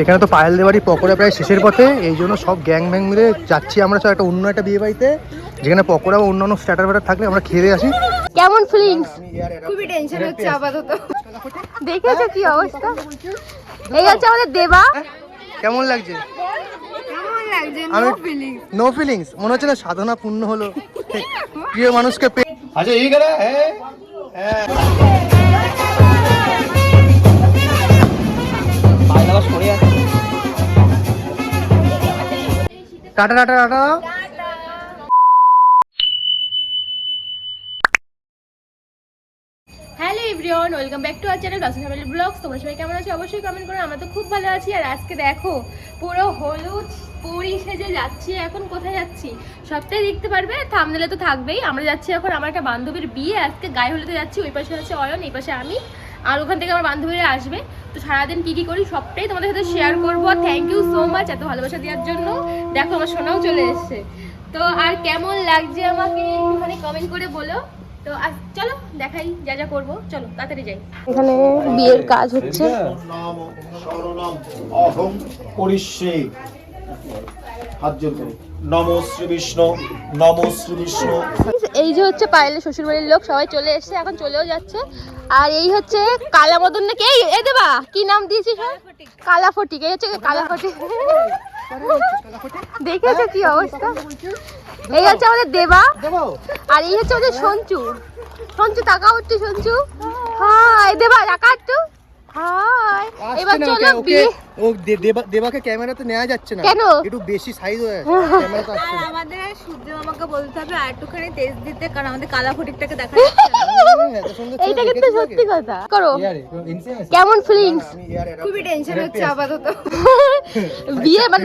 এখানে তো পায়েল দেবাড়ি পকোড়া প্রায় শেষের পথে এই জন্য সব গ্যাং ব্যাং মিলে যাচ্ছি আমরা সব একটা অন্য একটা বিয়ে বাড়িতে যেখানে পকোড়া বা অন্যান্য স্ট্যাটার ফ্যাটার থাকলে আমরা খেয়ে আসি। কেমন ফিলিংস খুবই টেনশন হচ্ছে আপাতত। দেখেছ কি হ্যাঁ? অবস্থা? এই হচ্ছে আমাদের দেবা। হ্যাঁ? কেমন লাগছে? নো ফিলিংস মনে হচ্ছে না সাধনা পূর্ণ হলো। প্রিয় মানুষকে আচ্ছা এই গেলে হ্যাঁ।, হ্যাঁ। টাটা tata tata. Hello everyone, welcome back to our channel Roshan family blogs তোমরা সবাই কেমন আছো? অবশ্যই কমেন্ট করো। আমরা তো খুব ভালো আছি। আর আজকে দেখো, পুরো হলুদ পুরি সেজে যাচ্ছি। এখন কোথায় যাচ্ছি? সবটাই দেখতে পারবে। থামনেলে তো থাকবেই। আমরা যাচ্ছি এখন আমার একটা বান্ধবীর বিয়ে। আজকে গায়ে হলুদে যাচ্ছি। ওই পাশে আছে অয়ন, এই পাশে আমি। আর ওখান থেকে আমার বান্ধবীরা আসবে। তো সারাদিন কি কি করি সবটাই তোমাদের সাথে শেয়ার করব। থ্যাংক ইউ সো মাচ এত ভালোবাসা দেওয়ার জন্য। দেখো আমার সোনাও চলে এসছে। তো আর কেমন লাগছে আমাকে একটুখানি কমেন্ট করে বলো। তো আজ চলো দেখাই যা যা করব। চলো তাড়াতাড়ি যাই। এখানে বিয়ের কাজ হচ্ছে। এই যে হচ্ছে পায়েলের শ্বশুর বাড়ির লোক, সবাই চলে এসেছে, এখন চলেও যাচ্ছে। আর এই হচ্ছে কালা মদন নাকি? এই এ দেবা, কি নাম দিয়েছিস কালা ফটিক এই হচ্ছে কালা ফটিক দেখেছ কি অবস্থা? এই হচ্ছে আমাদের দেবা, আর এই হচ্ছে আমাদের সঞ্চু। সঞ্চু, তাকাও একটু সঞ্চু। হাই দেবা টাকা একটু। হাই এবার আসছে চলো বিয়ে ও দেবাকে ক্যামেরাতে নেওয়া যাচ্ছে না। কেন? একটু বেশি সাইজ হয়ে আছে ক্যামেরাতে আসছে না। আমাদের সূর্য আমাকে বলতে হবে আর একটুখানি তেজ দিতে কারণ আমাদের কালা ফটিকটাকে দেখা যাচ্ছে না। হ্যাঁ, এত সুন্দর ছেলে এইটা কিন্তু সত্যি কথা। করো। কেমন ফিলিংস খুবই টেনশন হচ্ছে আপাতত। বিয়ে মানে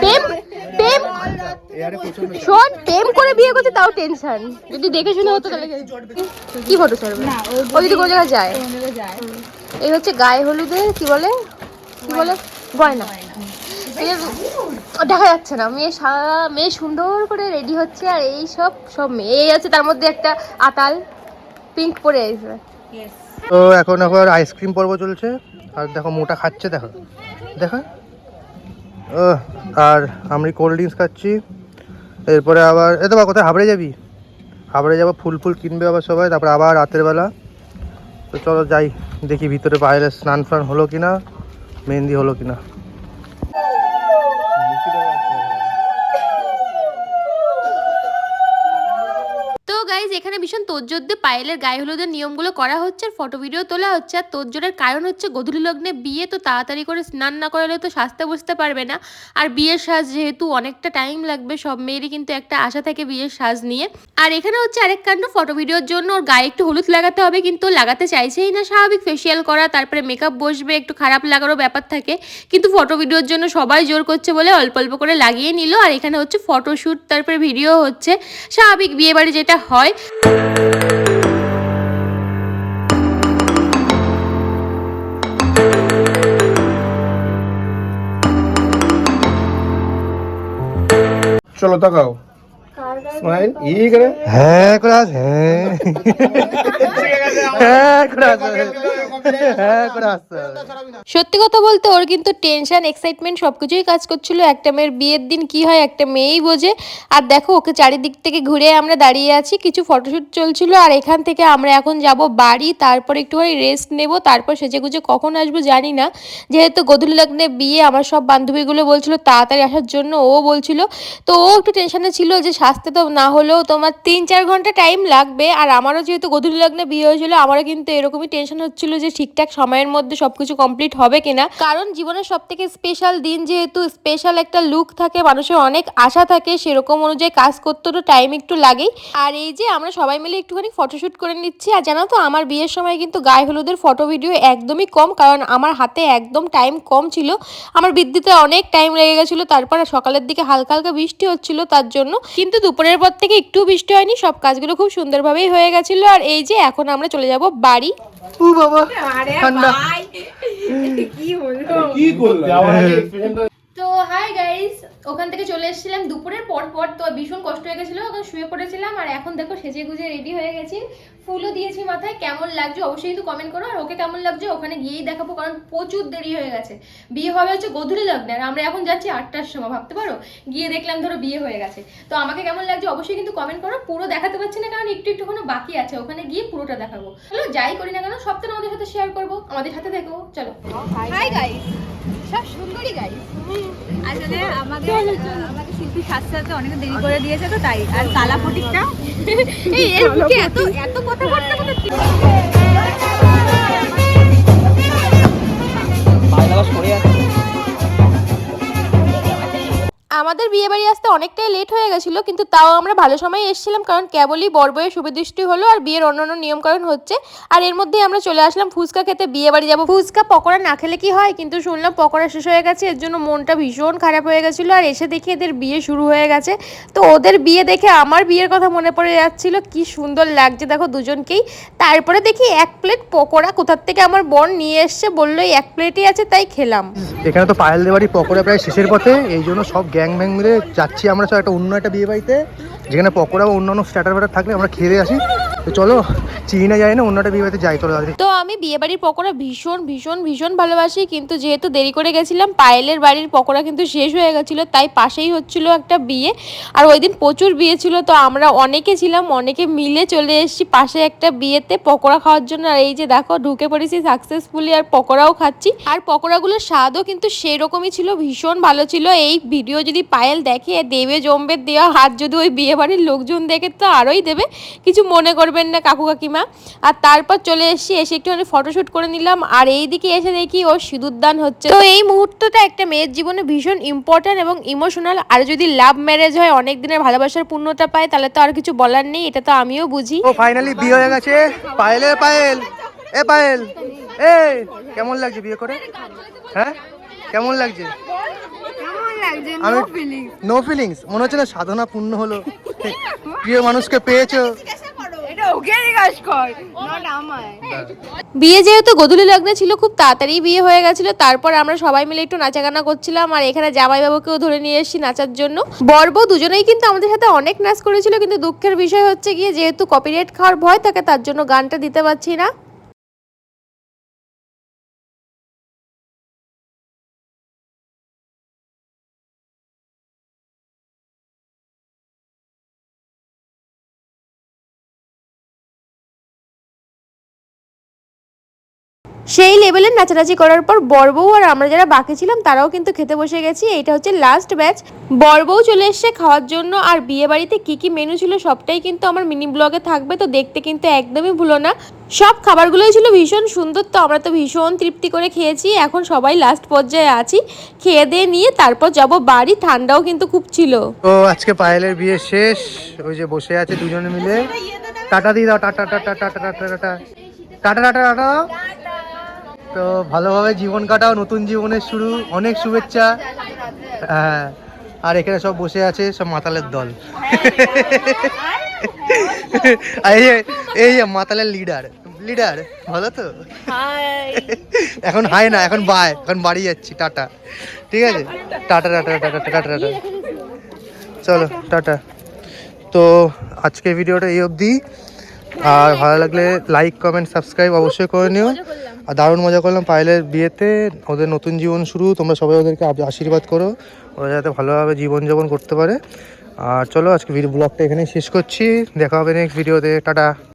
প্রেম প্রেম? শোন প্রেম করে বিয়ে করছে তাও টেনশন যদি দেখে শুনে হতো তাহলে কি ফটো ছাড়বে? ও যদি কোনো জায়গায় যায়। এই হচ্ছে গায়ে হলুদে কি বলে? কি বলে? গয়না। দেখা যাচ্ছে না। মেয়ে সারা মেয়ে সুন্দর করে রেডি হচ্ছে আর এই সব সব মেয়ে। এই আছে তার মধ্যে একটা আতাল পিঙ্ক পরে আছে তো এখন আবার আইসক্রিম পর্ব চলছে। আর দেখো মোটা খাচ্ছে দেখো। দেখো। ও আর আমি কোল্ড ড্রিঙ্কস খাচ্ছি। এরপরে আবার এ তো বা কোথায় হাবড়ে যাবি? হাবড়ে যাব ফুল ফুল কিনবে আবার সবাই। তারপরে আবার রাতের বেলা। তো চলো যাই দেখি ভিতরে বাইরে স্নান ফান হলো কিনা মেহেন্দি হলো কিনা। ভীষণ তোজ্জোর দিয়ে পায়েলের গায়ে হলুদের নিয়মগুলো করা হচ্ছে, আর ফটো, ভিডিও তোলা হচ্ছে, আর তোজ্জোরের কারণ হচ্ছে গধূলি লগ্নে বিয়ে, তো তাড়াতাড়ি করে স্নান না করালে তো সাজতে বসতে পারবে না। আর বিয়ের সাজ যেহেতু অনেকটা টাইম লাগবে, সব মেয়েরই কিন্তু একটা আশা থাকে বিয়ের সাজ নিয়ে। আর এখানে হচ্ছে আরেক কাণ্ড, ফটো, ভিডিওর জন্য ওর গায়ে একটু হলুদ লাগাতে হবে, কিন্তু লাগাতে চাইছেই না, স্বাভাবিক ফেসিয়াল করা, তারপরে মেকআপ বসবে, একটু খারাপ লাগারও ব্যাপার থাকে। কিন্তু ফটো, ভিডিওর জন্য সবাই জোর করছে বলে অল্প অল্প করে লাগিয়ে নিল, আর এখানে হচ্ছে ফটোশ্যুট তারপরে ভিডিও হচ্ছে, স্বাভাবিক বিয়ে বাড়ি যেটা হয়। চলো তাকাও। স্মাইল ই করে হ্যাঁ করে হ্যাঁ। হ্যাঁ হ্যাঁ সত্যি কথা বলতে ওর কিন্তু টেনশন এক্সাইটমেন্ট সবকিছুই কাজ করছিল। একটা মেয়ের বিয়ের দিন কি হয়, একটা মেয়েই বোঝে। আর দেখো, ওকে চারিদিক থেকে ঘুরে আমরা দাঁড়িয়ে আছি। কিছু ফটোশুট চলছিল আর এখান থেকে আমরা এখন যাব বাড়ি, তারপর একটু একটুখানি রেস্ট নেব, তারপর সেজে গুজে কখন আসব জানি না। যেহেতু গধূলি লগ্নে বিয়ে, আমার সব বান্ধবীগুলো বলছিল তাড়াতাড়ি আসার জন্য, ও বলছিল। তো ও একটু টেনশনে ছিল যে সাজতে তো না হলেও তোমার তিন চার ঘণ্টা টাইম লাগবে। আর আমারও যেহেতু গধূলি লগ্নে বিয়ে হয়েছিল আমারও কিন্তু এরকমই টেনশন হচ্ছিল যে ঠিকঠাক সময়ের মধ্যে সবকিছু কমপ্লিট হবে কিনা। কারণ জীবনের সব থেকে স্পেশাল দিন যেহেতু স্পেশাল একটা লুক থাকে, মানুষের অনেক আশা থাকে, সেরকম অনুযায়ী কাজ করতে তো টাইম একটু লাগেই। আর এই যে আমরা সবাই মিলে একটুখানি ফটোশুট করে নিচ্ছি, আর জানো তো আমার বিয়ের সময় কিন্তু গায়ে হলুদের ফটো ভিডিও একদমই কম, কারণ আমার হাতে একদম টাইম কম ছিল। আমার বিদ্যুতে অনেক টাইম লেগে গেছিল, তারপর সকালের দিকে হালকা হালকা বৃষ্টি হচ্ছিল তার জন্য। কিন্তু দুপুরের পর থেকে একটু বৃষ্টি হয়নি, সব কাজগুলো খুব সুন্দরভাবেই হয়ে গেছিল। আর এই যে এখন আমরা চলে যাব বাড়ি। ও বাবা ঠান্ডা। কি হলো? কি করলে? ওখান থেকে চলে এসেছিলাম দুপুরের পর পর তো ভীষণ কষ্ট হয়ে গেছিল, ওখানে শুয়ে পড়েছিলাম আর এখন দেখো সেজে গুজে রেডি হয়ে গেছি। ফুলও দিয়েছি মাথায়, কেমন লাগছে অবশ্যই কিন্তু কমেন্ট করো। আর ওকে কেমন লাগছে ওখানে গিয়েই দেখাবো, কারণ প্রচুর দেরি হয়ে গেছে। বিয়ে হবে হচ্ছে গধূলি লগ্নে, আর আমরা এখন যাচ্ছি আটটার সময়, ভাবতে পারো? গিয়ে দেখলাম ধরো বিয়ে হয়ে গেছে। তো আমাকে কেমন লাগছে অবশ্যই কিন্তু কমেন্ট করো, পুরো দেখাতে পারছি না, কারণ একটু একটু বাকি আছে, ওখানে গিয়ে পুরোটা দেখাবো। চলো যাই করি না কেন, সবটা আমাদের সাথে শেয়ার করব, আমাদের সাথে দেখো চলো। হাই গাইস সব সুন্দরী গাই আসলে আমাদের আমাকে শিল্পী সাথে সাথে অনেক দেরি করে দিয়েছে তো তাই। আর কালা ফটিকটা এই এত এত কথা বলতে আমাদের বিয়ে বাড়ি আসতে অনেকটাই লেট হয়ে গেছিল কিন্তু তাও আমরা ভালো সময় এসেছিলাম কারণ কেবলই বরবয়ের শুভদৃষ্টি হলো আর বিয়ের অন্য অন্যান্য নিয়মকানুন হচ্ছে। আর এর মধ্যেই আমরা চলে আসলাম ফুচকা খেতে বিয়ে বাড়ি যাব। ফুচকা পকোড়া না খেলে কি হয়? কিন্তু শুনলাম পকোড়া শেষ হয়ে গেছে এর জন্য মনটা ভীষণ খারাপ হয়ে গেছিল আর এসে দেখি এদের বিয়ে শুরু হয়ে গেছে। তো ওদের বিয়ে দেখে আমার বিয়ের কথা মনে পড়ে যাচ্ছিল কি সুন্দর লাগছে দেখো দুজনকেই। তারপরে দেখি এক প্লেট পকোড়া কোথার থেকে আমার বোন নিয়ে এসছে বলল এই এক প্লেটই আছে তাই খেলাম। এখানে তো পায়েল দেবাড়ি পকোড়া প্রায় শেষের পথে এই জন্য সব গ্যাং ব্যাং যাচ্ছি আমরা সব একটা অন্য একটা বিয়ে বাড়িতে, যেখানে পকোড়া বা অন্যান্য স্ট্যাটার ফ্যাটার থাকলে আমরা খেয়ে আসি। চলো, চিনি যাই না অন্য একটা বিয়ে বাড়িতে যাই চলো। তো আমি বিয়ে বাড়ির পকোড়া ভীষণ ভীষণ ভীষণ ভালোবাসি, কিন্তু যেহেতু দেরি করে গেছিলাম, পায়েলের বাড়ির পকোড়া কিন্তু শেষ হয়ে গেছিল, তাই পাশেই হচ্ছিল একটা বিয়ে। আর ওই দিন প্রচুর বিয়ে ছিল, তো আমরা অনেকে ছিলাম, অনেকে মিলে চলে এসেছি পাশে একটা বিয়েতে পকোড়া খাওয়ার জন্য। আর এই যে দেখো, ঢুকে পড়েছি সাকসেসফুলি আর পকোড়াও খাচ্ছি। আর পকোড়াগুলোর স্বাদও কিন্তু সেই রকমই ছিল, ভীষণ ভালো ছিল। এই ভিডিও যদি পায়েল দেখে, দেবে জমবে দেওয়া হাত যদি ওই বিয়ে বাড়ির লোকজন দেখে, তো আরোই দেবে। কিছু মনে করবেন না কাকু কাকিমা। আর তারপর চলে এসেছি এসে একটুখানি ফটোশ্যুট করে নিলাম। আর এই দিকে এসে দেখি ওর সিঁদুরদান হচ্ছে। তো এই মুহূর্তটা একটা মেয়ের জীবনে ভীষণ ইম্পর্ট্যান্ট এবং ইমোশনাল আর যদি লাভ ম্যারেজ হয় অনেক দিনের ভালোবাসার পূর্ণতা পায় তাহলে তো আর কিছু বলার নেই এটা তো আমিও বুঝি। ও ফাইনালি বিয়ে হয়ে গেছে। পায়েলে পায়েল। এ পায়েল। এ কেমন লাগছে বিয়ে করে? হ্যাঁ? কেমন লাগছে? কেমন লাগছে? আমি নো ফিলিংস মনে হচ্ছে না সাধনা পূর্ণ হলো প্রিয় মানুষকে পেয়েছ। বিয়ে যেহেতু গধূলি লগ্নে ছিল, খুব তাড়াতাড়ি বিয়ে হয়ে গেছিল, তারপর আমরা সবাই মিলে একটু নাচাগানা করছিলাম, আর এখানে জামাইবাবুকেও ধরে নিয়ে এসেছি নাচার জন্য। বর্ব দুজনেই কিন্তু আমাদের সাথে অনেক নাচ করেছিল, কিন্তু দুঃখের বিষয় হচ্ছে গিয়ে, যেহেতু কপিরাইট খাওয়ার ভয় থাকে, তার জন্য গানটা দিতে পারছি না। সেই লেভেলের নাচানাচি করার পর বরবউ আর আমরা যারা বাকি ছিলাম, তারাও কিন্তু খেতে বসে গেছি। এটা হচ্ছে লাস্ট ব্যাচ বরবউ চলে এসছে খাওয়ার জন্য আর বিয়ে বাড়িতে কী কী মেনু ছিল সবটাই কিন্তু আমার মিনি ব্লগে থাকবে, তো দেখতে কিন্তু একদমই ভুলো না। সব খাবারগুলোই ছিল ভীষণ সুন্দর, তো আমরা তো ভীষণ তৃপ্তি করে খেয়েছি। এখন সবাই লাস্ট পর্যায়ে আছি। খেয়ে দিয়ে নিয়ে তারপর যাব বাড়ি, ঠান্ডাও কিন্তু খুব ছিল। তো আজকে পায়েলের বিয়ে শেষ, ওই যে বসে আছে দুজনে মিলে। টাটা দিয়ে দাও টাটা tata tata tata tata. Tata tata টাটা। তো ভালোভাবে জীবন কাটাও নতুন জীবনের শুরু অনেক শুভেচ্ছা। হ্যাঁ আর এখানে সব বসে আছে সব মাতালের দল। এই এই মাতালের লিডার লিডার ভালো তো? এখন হাই না এখন বাই এখন বাড়ি যাচ্ছি টাটা। ঠিক আছে? Tata tata tata tata tata চলো টাটা। তো আজকের ভিডিওটা এই অবধি। আর ভালো লাগলে লাইক কমেন্ট সাবস্ক্রাইব অবশ্যই করে নিও। আর দারুণ মজা করলাম পায়েলের বিয়েতে। ওদের নতুন জীবন শুরু, তোমরা সবাই ওদেরকে আশীর্বাদ করো। ওরা যাতে ভালোভাবে জীবনযাপন করতে পারে। আর চলো আজকে ব্লগটা এখানেই শেষ করছি। দেখা হবে নেক্সট ভিডিওতে টাটা।